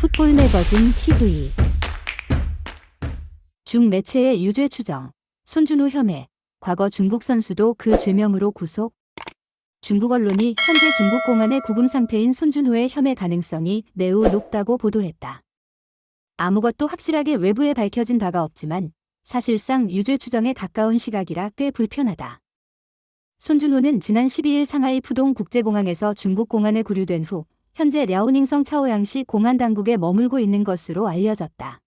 풋볼 매거진 TV 중 매체의 유죄 추정 손준호 혐의 과거 중국 선수도 그 죄명으로 구속 중국 언론이 현재 중국 공안의 구금 상태인 손준호의 혐의 가능성이 매우 높다고 보도했다. 아무것도 확실하게 외부에 밝혀진 바가 없지만 사실상 유죄 추정에 가까운 시각이라 꽤 불편하다. 손준호는 지난 12일 상하이 푸동 국제공항에서 중국 공안에 구류된 후 현재 랴오닝성 차오양시 공안 당국에 머물고 있는 것으로 알려졌다.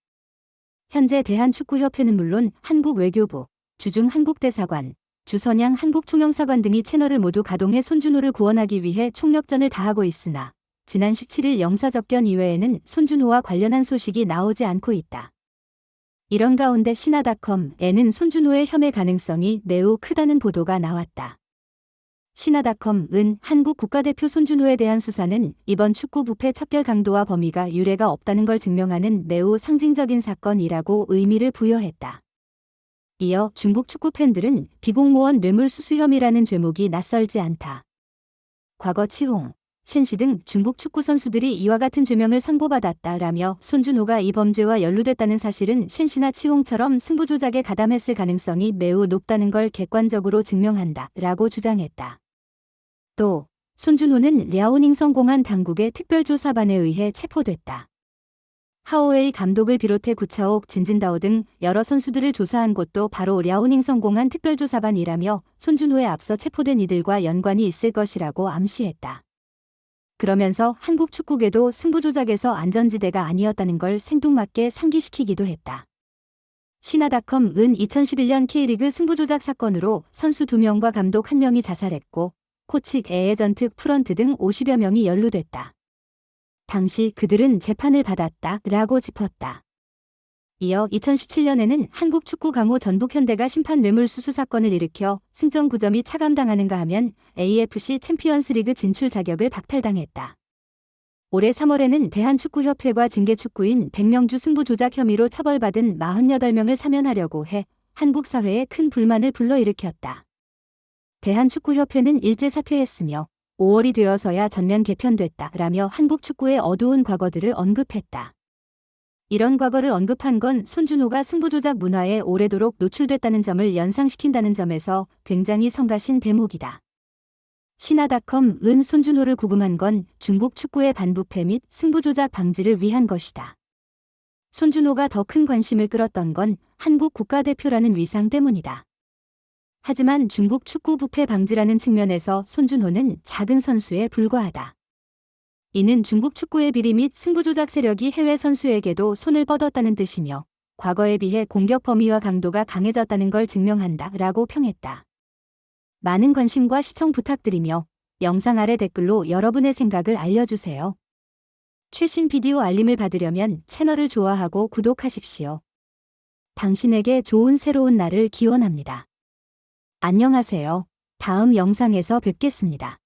현재 대한축구협회는 물론 한국 외교부, 주중 한국대사관, 주선양 한국총영사관 등이 채널을 모두 가동해 손준호를 구원하기 위해 총력전을 다하고 있으나 지난 17일 영사접견 이외에는 손준호와 관련한 소식이 나오지 않고 있다. 이런 가운데 신화닷컴에는 손준호의 혐의 가능성이 매우 크다는 보도가 나왔다. 신화닷컴 은 한국 국가대표 손준호에 대한 수사는 이번 축구 부패 척결 강도와 범위가 유례가 없다는 걸 증명하는 매우 상징적인 사건이라고 의미를 부여했다. 이어 중국 축구 팬들은 비공무원 뇌물 수수 혐의라는 죄목이 낯설지 않다. 과거 치홍, 신씨 등 중국 축구 선수들이 이와 같은 죄명을 선고받았다라며 손준호가 이 범죄와 연루됐다는 사실은 신씨나 치홍처럼 승부 조작에 가담했을 가능성이 매우 높다는 걸 객관적으로 증명한다라고 주장했다. 또 손준호는 랴오닝 성 공안 당국의 특별조사반에 의해 체포됐다. 하오웨이 감독을 비롯해 구차옥, 진진다오 등 여러 선수들을 조사한 곳도 바로 랴오닝 성 공안 특별조사반이라며 손준호에 앞서 체포된 이들과 연관이 있을 것이라고 암시했다. 그러면서 한국 축구계도 승부조작에서 안전지대가 아니었다는 걸 생뚱맞게 상기시키기도 했다. 신화닷컴은 2011년 K리그 승부조작 사건으로 선수 2명과 감독 1명이 자살했고 코치, 에에전트, 프런트 등 50여 명이 연루됐다. 당시 그들은 재판을 받았다 라고 짚었다. 이어 2017년에는 한국 축구 강호 전북현대가 심판 뇌물 수수 사건을 일으켜 승점 9점이 차감당하는가 하면 AFC 챔피언스리그 진출 자격을 박탈당했다. 올해 3월에는 대한축구협회가 징계축구인 100명주 승부 조작 혐의로 처벌받은 48명을 사면하려고 해 한국 사회에 큰 불만을 불러일으켰다. 대한축구협회는 일제 사퇴했으며 5월이 되어서야 전면 개편됐다 라며 한국 축구의 어두운 과거들을 언급했다. 이런 과거를 언급한 건 손준호가 승부조작 문화에 오래도록 노출됐다는 점을 연상시킨다는 점에서 굉장히 성가신 대목이다. 신화닷컴 은 손준호를 구금한 건 중국 축구의 반부패 및 승부조작 방지를 위한 것이다. 손준호가 더 큰 관심을 끌었던 건 한국 국가대표라는 위상 때문이다. 하지만 중국 축구 부패 방지라는 측면에서 손준호는 작은 선수에 불과하다. 이는 중국 축구의 비리 및 승부조작 세력이 해외 선수에게도 손을 뻗었다는 뜻이며 과거에 비해 공격 범위와 강도가 강해졌다는 걸 증명한다 라고 평했다. 많은 관심과 시청 부탁드리며 영상 아래 댓글로 여러분의 생각을 알려주세요. 최신 비디오 알림을 받으려면 채널을 좋아하고 구독하십시오. 당신에게 좋은 새로운 날을 기원합니다. 안녕하세요. 다음 영상에서 뵙겠습니다.